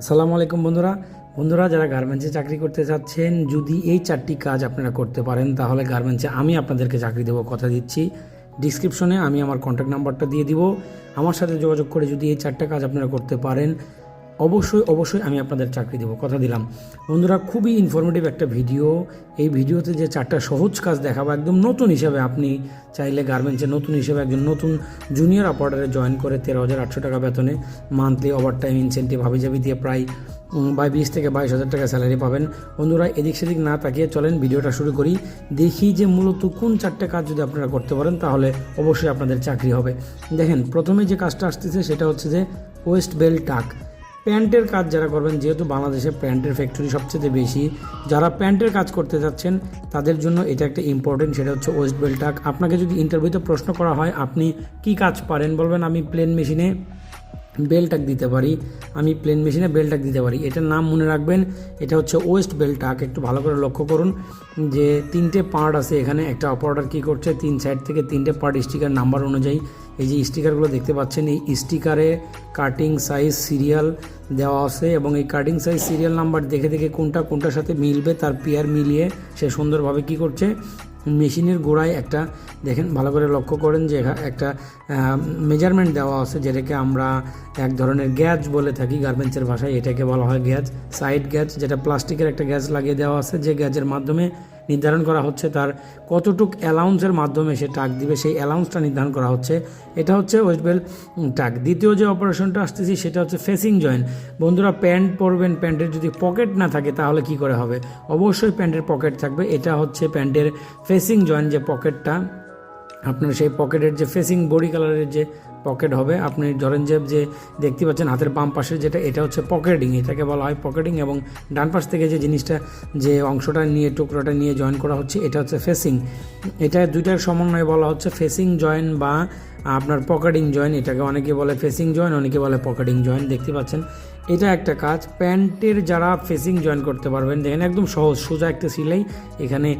আসসালামু আলাইকুম বন্ধুরা। বন্ধুরা, যারা গার্মেন্টসে চাকরি করতে চাচ্ছেন যদি এই চারটি কাজ আপনারা করতে পারেন, তাহলে গার্মেন্টসে আমি আপনাদেরকে চাকরি দেবো কথা দিচ্ছি। ডিসক্রিপশনে আমি আমার কন্ট্যাক্ট নাম্বারটা দিয়ে দিব। আমার সাথে যোগাযোগ করে যদি এই চারটা কাজ আপনারা করতে পারেন অবশ্যই অবশ্যই আমি আপনাদের চাকরি দেবো, কথা দিলাম। বন্ধুরা, খুবই ইনফরমেটিভ একটা ভিডিও এই ভিডিওতে যে চারটা সহজ কাজ দেখাবো, একদম নতুন হিসাবে আপনি চাইলে গার্মেন্টসে নতুন হিসেবে একজন নতুন জুনিয়র অপারেটারে জয়েন করে তেরো হাজার আটশো টাকা বেতনে মান্থলি ওভার টাইম ইনসেন্টিভ হাবিজাবি দিয়ে প্রায় বাই বিশ থেকে বাইশ হাজার টাকা স্যালারি পাবেন। বন্ধুরা, এদিক সেদিক না তাকিয়ে চলেন ভিডিওটা শুরু করি। দেখি যে মূলত কোন চারটে কাজ যদি আপনারা করতে পারেন, তাহলে অবশ্যই আপনাদের চাকরি হবে। দেখেন, প্রথমে যে কাজটা আসতেছে, সেটা হচ্ছে যে ওয়েস্ট বেল টাক প্যান্টের কাজ যারা করবেন, যেহেতু বাংলাদেশে প্যান্টের ফ্যাক্টরি সবচেয়ে বেশি, যারা প্যান্টের কাজ করতে যাচ্ছেন, তাদের জন্য এটা একটা ইম্পর্টেন্ট সেটা হচ্ছে ওয়েস্ট বেল টাক আপনাকে যদি ইন্টারভিউতে প্রশ্ন করা হয়, আপনি কি কাজ পারেন বলবেন, আমি প্লেন মেশিনে বেলটাক দিতে পারি। আমি প্লেন মেশিনে বেলটাক দিতে পারি। এটার নাম মনে রাখবেন, এটা হচ্ছে ওয়েস্ট বেলটাক একটু ভালো করে লক্ষ্য করুন যে তিনটে পার্ট আছে এখানে। একটা অপারেটার কী করছে? তিন সাইড থেকে তিনটে পার্ট স্টিকার নাম্বার অনুযায়ী। এই যে স্টিকারগুলো দেখতে পাচ্ছেন, এই স্টিকারে কাটিং সাইজ সিরিয়াল দেওয়া আছে এবং এই কাটিং সাইজ সিরিয়াল নাম্বার দেখে দেখে কোনটা কোনটার সাথে মিলবে, তার পেয়ার মিলিয়ে সে সুন্দরভাবে কি করছে। মেশিনের গোড়ায় একটা, দেখেন, ভালো করে লক্ষ্য করেন যে একটা মেজারমেন্ট দেওয়া আছে যেটাকে আমরা এক ধরনের গ্যাজ বলে থাকি। গার্মেন্টসের ভাষায় এটাকে বলা হয় গ্যাজ সাইড গ্যাজ, যেটা প্লাস্টিকের একটা গ্যাজ লাগিয়ে দেওয়া আছে। যে গ্যাজের মাধ্যমে নির্ধারণ করা হচ্ছে তার কতটুক অ্যালাউন্সের মাধ্যমে সে টাক দিবে, সেই অ্যালাউন্সটা নির্ধারণ করা হচ্ছে। এটা হচ্ছে ওয়েস্টবেল টাক। দ্বিতীয় যে অপারেশনটা আসতেছি সেটা হচ্ছে ফেসিং জয়েন্ট বন্ধুরা প্যান্ট পরবেন প্যান্টের যদি পকেট না থাকে তাহলে কি করে হবে? অবশ্যই প্যান্টের পকেট থাকবে। এটা হচ্ছে প্যান্টের ফেসিং জয়েন্ট যে পকেটটা আপনার সেই পকেটের যে ফেসিং বডি কালারের যে পকেট হবে, আপনি ধরেন যে যে দেখতে পাচ্ছেন হাতের বাম পাশে যেটা, এটা হচ্ছে পকেটিং এটাকে বলা হয় পকেটিং এবং ডান পাশ থেকে যে জিনিসটা, যে অংশটা নিয়ে, টুকরোটা নিয়ে জয়েন করা হচ্ছে, এটা হচ্ছে ফেসিং এটা দুইটার সমন্বয়ে বলা হচ্ছে ফেসিং জয়েন বা আপনার পকেটিং জয়েন এটাকে অনেকে বলে ফেসিং জয়েন অনেকে বলে পকেটিং জয়েন দেখতে পাচ্ছেন? এটা একটা কাজ, প্যান্টের যারা ফেসিং জয়েন করতে পারবেন, দেখেন একদম সহজ, সোজা একটা সিলাই, এখানে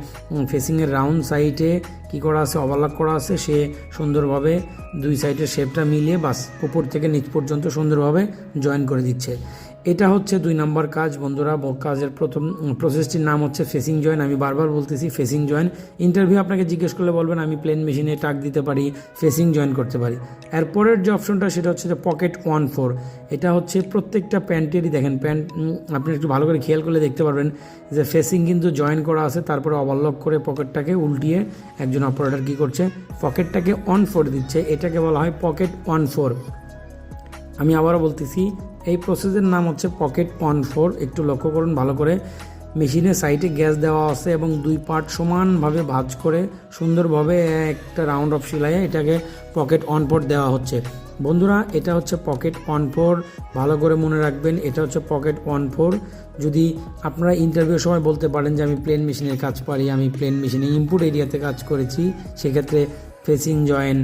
ফেসিংয়ের রাউন্ড সাইডে কি করা আছে ওভারলাপ করা আছে, সে সুন্দরভাবে দুই সাইডের শেপটা মিলিয়ে, বাস, উপর থেকে নিচ পর্যন্ত সুন্দরভাবে জয়েন করে দিচ্ছে। এটা হচ্ছে দুই নাম্বার কাজ, বন্ধুরা। কাজের প্রথম প্রসেসটির নাম হচ্ছে ফেসিং জয়েন আমি বারবার বলতেছি ফেসিং জয়েন ইন্টারভিউ আপনাকে জিজ্ঞেস করলে বলবেন, আমি প্লেন মেশিনে টাক দিতে পারি ফেসিং জয়েন করতে পারি। এরপরের যে অপশনটা সেটা হচ্ছে যে পকেট ওয়ান ফোর এটা হচ্ছে প্রত্যেকটা প্যান্টেরই, দেখেন, প্যান্ট আপনি একটু ভালো করে খেয়াল করলে দেখতে পারবেন যে ফেসিং কিন্তু জয়েন করা আছে, তারপরে ওভারলক করে পকেটটাকে উল্টিয়ে একজন অপারেটর কী করছে পকেটটাকে অন ফোর দিচ্ছে। এটাকে বলা হয় পকেট ওয়ান ফোর আমি আবারও বলতেছি এই প্রসেসের নাম হচ্ছে পকেট অন ফোর একটু লক্ষ্য করুন ভালো করে। মেশিনের সাইডে গ্যাস দেওয়া আছে এবং দুই পার্ট সমানভাবে ভাজ করে সুন্দরভাবে একটা রাউন্ড অফ সিলাইয়ে এটাকে পকেট অন ফোর দেওয়া হচ্ছে। বন্ধুরা, এটা হচ্ছে পকেট অন ফোর ভালো করে মনে রাখবেন, এটা হচ্ছে পকেট অন ফোর যদি আপনারা ইন্টারভিউর সময় বলতে পারেন যে আমি প্লেন মেশিনের কাজ পারি, আমি প্লেন মেশিনে ইনপুট এরিয়াতে কাজ করেছি, সেক্ষেত্রে facing join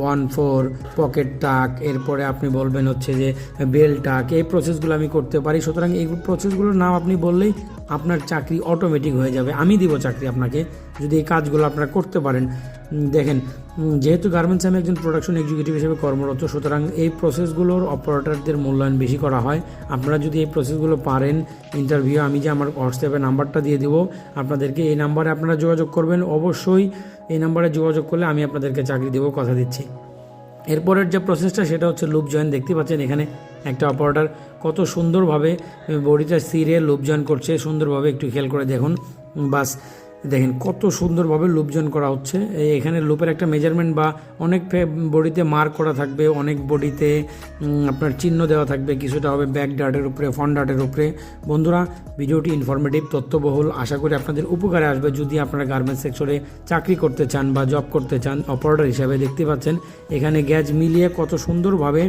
one four, pocket tuck, এরপরে আপনি বলবেন হচ্ছে যে বেল টাক, এই প্রসেসগুলো আমি করতে পারি। সুতরাং এই প্রসেসগুলোর নাম আপনি বললেই আপনার চাকরি অটোমেটিক হয়ে যাবে। আমি দিব চাকরি আপনাকে, যদি এই কাজগুলো আপনারা করতে পারেন। দেখেন যেহেতু গার্মেন্টস আমি একজন প্রোডাকশন এক্সিকিউটিভ হিসেবে কর্মরত, সুতরাং এই প্রসেসগুলোর অপারেটরদের মূল্যায়ন বেশি করা হয়। আপনারা যদি এই প্রসেসগুলো পারেন ইন্টারভিউ আমি যে আমার হোয়াটসঅ্যাপে নাম্বারটা দিয়ে দিব, আপনাদেরকে এই নাম্বারে আপনারা যোগাযোগ করবেন। অবশ্যই এই নাম্বারে যোগাযোগ করলে আমি আপনাদেরকে চাকরি দেবো, কথা দিচ্ছি। এরপরের যে প্রসেসটা সেটা হচ্ছে লুপ জয়েন দেখতে পাচ্ছেন এখানে একটা অপারেটার কত সুন্দরভাবে বডিটা সিরে লুপ জয়েন করছে, সুন্দরভাবে একটু খেয়াল করে দেখুন। বাস, দেখেন কত সুন্দরভাবে লুপ জয়েন করা হচ্ছে। এখানে লুপের একটা মেজারমেন্ট বা অনেক বডিতে মার্ক করা থাকবে, অনেক বডিতে আপনার চিহ্ন দেওয়া থাকবে, কিছুটা হবে ব্যাক ডার্টের উপরে ফ্রন্ট ডার্টের উপরে। বন্ধুরা, ভিডিওটি ইনফরমেটিভ তথ্যবহুল, আশা করি আপনাদের উপকারে আসবে। যদি আপনারা গার্মেন্টস সেক্টরে চাকরি করতে চান বা জব করতে চান অপারেটর হিসাবে দেখতে পাচ্ছেন, এখানে গ্যাজ মিলিয়ে কত সুন্দরভাবে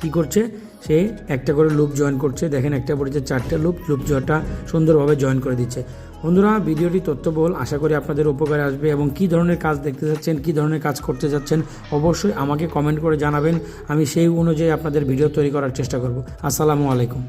কি করছে? সে একটা করে লুপ জয়েন করছে। দেখেন একটা পড়েছে চারটা লুপ লুপ জয়টা সুন্দরভাবে জয়েন করে দিচ্ছে। বন্ধুরা, ভিডিওটি তথ্যবহুল, আশা করি আপনাদের উপকারে আসবে এবং কি ধরনের কাজ দেখতে চাচ্ছেন কি ধরনের কাজ করতে যাচ্ছেন, অবশ্যই আমাকে কমেন্ট করে জানাবেন। আমি সেই অনুযায়ী আপনাদের ভিডিও তৈরি করার চেষ্টা করব। আসসালামু আলাইকুম।